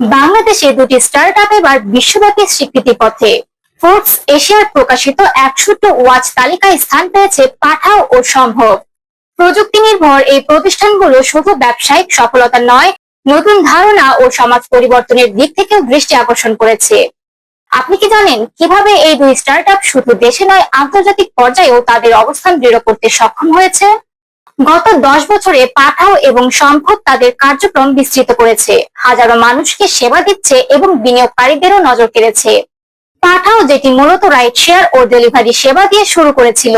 বাংলাদেশে দুটি start up এবার বিশ্বব্যাপী স্বীকৃতি পথে ফোর্বস এশিয়ার প্রকাশিত একশোটি ওয়াচ তালিকায় স্থান পেয়েছে পাঠাও ও সম্ভব প্রযুক্তি নির্ভর এই প্রতিষ্ঠানগুলো শুধু ব্যবসায়িক সফলতা নয়, নতুন ধারণা ও সমাজ পরিবর্তনের দিক থেকেও দৃষ্টি আকর্ষণ করেছে। আপনি কি জানেন কীভাবে এই দুই স্টার্টআপ শুধু দেশে নয়, আন্তর্জাতিক পর্যায়েও তাদের অবস্থান দৃঢ় করতে সক্ষম হয়েছে? গত দশ বছরে পাঠাও এবং সম্ভব তাদের কার্যক্রম বিস্তৃত করেছে। হাজারো মানুষকে সেবা দিচ্ছে এবং বিনিয়োগকারীদেরও নজর কেড়েছে। পাঠাও যেটি মূলত রাইড শেয়ার ও ডেলিভারি সেবা দিয়ে শুরু করেছিল।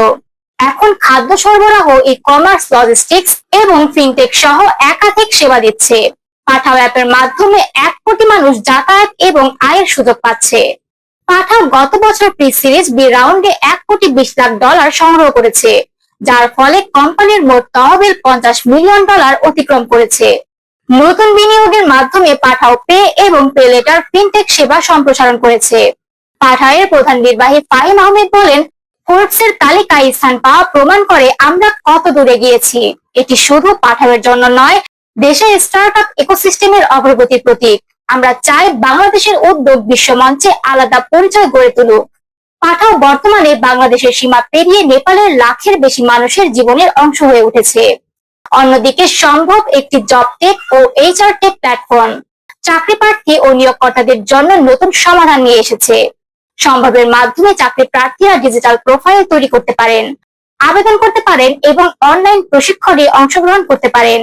এখন খাদ্য সরবরাহ ই কমার্স লজিস্টিক্স এবং ফিনটেক সহ একাধিক সেবা দিচ্ছে। পাঠাও অ্যাপের মাধ্যমে এক কোটি মানুষ যাতায়াত এবং আয়ের সুযোগ পাচ্ছে। পাঠাও গত বছর প্রি সিরিজ বি রাউন্ডে এক কোটি বিশ লাখ ডলার সংগ্রহ করেছে। যার ফলে কোম্পানির মোট তহবিল পঞ্চাশ মিলিয়ন ডলার অতিক্রম করেছে। নতুন বিনিয়োগের মাধ্যমে পাঠাও পে এবং পে লেটার ফিনটেক সেবা সম্প্রসারণ করেছে। পাঠাওয়ের প্রধান নির্বাহী ফাহিম আহমেদ বলেন ফোর্বস এর তালিকায় স্থান পাওয়া প্রমাণ করে আমরা কত দূরে গিয়েছি। এটি শুধু পাঠাওয়ের জন্য নয়, দেশের স্টার্ট আপ ইকোসিস্টেমের অগ্রগতির প্রতীক। আমরা চাই বাংলাদেশের উদ্যোগ বিশ্বমঞ্চে আলাদা পরিচয় গড়ে তুলুক। পাঠাও বর্তমানে বাংলাদেশের সীমা পেরিয়ে নেপালের লাখের বেশি মানুষের জীবনের অংশ হয়ে উঠেছে। অন্যদিকে সম্ভব একটি জব টেক ও এইচআর টেক প্ল্যাটফর্ম চাকরি প্রার্থী ও নিয়োগকর্তাদের জন্য নতুন সমাধান নিয়ে এসেছে। সম্ভবের মাধ্যমে চাকরি প্রার্থীরা ডিজিটাল প্রোফাইল তৈরি করতে পারেন, আবেদন করতে পারেন এবং অনলাইন প্রশিক্ষণে অংশগ্রহণ করতে পারেন।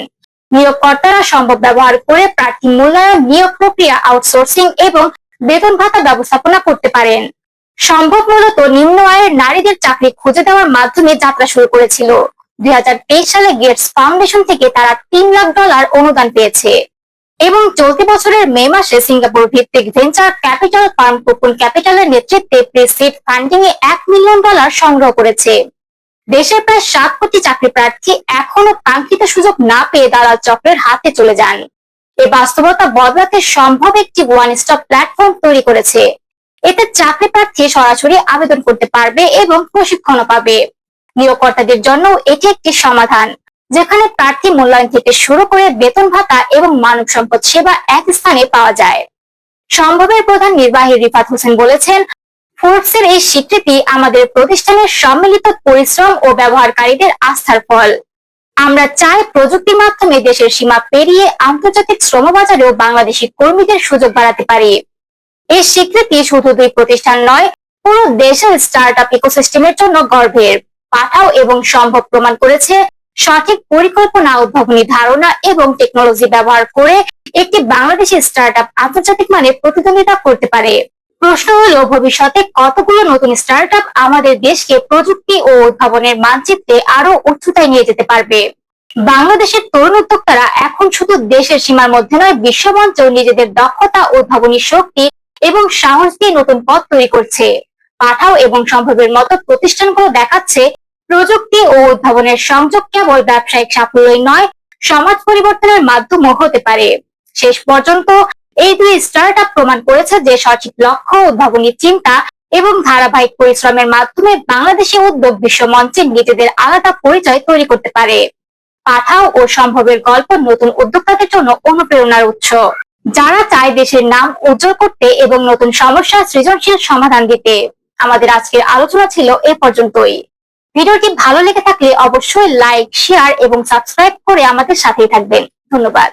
নিয়োগকর্তারা সম্ভব ব্যবহার করে প্রার্থী মূল্যায়ন, নিয়োগ প্রক্রিয়া আউটসোর্সিং এবং বেতন ভাতা ব্যবস্থাপনা করতে পারেন। সম্ভব মূলত নিম্ন আয়ের নারীদের চাকরি খুঁজে দেওয়ার মাধ্যমে যাত্রা শুরু করেছিল। দুই হাজার তেইশ সালে গেটস ফাউন্ডেশন থেকে তারা তিন লাখ ডলার অনুদান পেয়েছে এবং চলতি বছরের মে মাসে সিঙ্গাপুর ভিত্তিক ভেঞ্চার ক্যাপিটাল ফার্ম কোপন ক্যাপিটালের নেতৃত্বে প্রেসিড ফান্ডিং এ এক মিলিয়ন ডলার সংগ্রহ করেছে। দেশের প্রায় সাত কোটি চাকরি প্রার্থী এখনও কাঙ্ক্ষিত সুযোগ না পেয়ে দালাল চক্রের হাতে চলে যান। এই বাস্তবতা বদলাতে সম্ভব একটি ওয়ান স্টপ প্ল্যাটফর্ম তৈরি করেছে। এতে চাকরি প্রার্থী সরাসরি আবেদন করতে পারবে এবং প্রশিক্ষণও পাবে। নিয়োগকর্তাদের জন্য এটি একটি সমাধান, যেখানে প্রার্থী মূল্যায়ন থেকে শুরু করে বেতন ভাতা এবং মানব সম্পদ সেবা এক স্থানে পাওয়া যায়। সম্ভবের প্রধান নির্বাহী রিফাত হোসেন বলেছেন ফোর্বস এর এই স্বীকৃতি আমাদের প্রতিষ্ঠানের সম্মিলিত পরিশ্রম ও ব্যবহারকারীদের আস্থার ফল। আমরা চাই প্রযুক্তির মাধ্যমে দেশের সীমা পেরিয়ে আন্তর্জাতিক শ্রমবাজারেও বাংলাদেশি কর্মীদের সুযোগ বাড়াতে পারি। এই স্বীকৃতি শুধু দুই প্রতিষ্ঠান নয়, পুরো দেশের স্টার্ট আপ ইকোসিস্টেমের জন্য গর্বের পাঠাও এবং সম্ভব প্রমাণ করেছে সঠিক পরিকল্পনা, উদ্ভাবনী ধারণা এবং টেকনোলজি ব্যবহার করে একটি বাংলাদেশি স্টার্ট আপ আন্তর্জাতিক মানে প্রতিদ্বন্দ্বিতা করতে পারে। প্রশ্ন হলো, ভবিষ্যতে কতগুলো নতুন স্টার্ট আপ আমাদের দেশকে প্রযুক্তি ও উদ্ভাবনের মানচিত্রে আরও উচ্চতায় নিয়ে যেতে পারবে? বাংলাদেশের তরুণ উদ্যোক্তারা এখন শুধু দেশের সীমার মধ্যে নয়, বিশ্বমঞ্চেও নিজেদের দক্ষতা, উদ্ভাবনী শক্তি এবং সাহস দিয়ে নতুন পথ তৈরি করছে। পাঠাও এবং সম্ভবের মতো প্রতিষ্ঠানগুলো দেখাচ্ছে, প্রযুক্তি ও উদ্ভাবনের সংযোগ কেবল ব্যবসায়িক সাফল্যই নয়, সমাজ পরিবর্তনের মাধ্যমও হতে পারে। শেষ পর্যন্ত এই দুই স্টার্ট আপ প্রমাণ করেছে যে সঠিক লক্ষ্য, উদ্ভাবনী চিন্তা এবং ধারাবাহিক পরিশ্রমের মাধ্যমে বাংলাদেশি উদ্যোগ বিশ্ব মঞ্চে নিজেদের আলাদা পরিচয় তৈরি করতে পারে। পাঠাও ও সম্ভবের গল্প নতুন উদ্যোক্তাদের জন্য অনুপ্রেরণার উৎস। যারা চায় দেশের নাম উজ্জ্বল করতে এবং নতুন সমস্যার সৃজনশীল সমাধান দিতে। আমাদের আজকের আলোচনা ছিল এ পর্যন্তই। ভিডিওটি ভালো লেগে থাকলে অবশ্যই লাইক, শেয়ার এবং সাবস্ক্রাইব করে আমাদের সাথেই থাকবেন। ধন্যবাদ।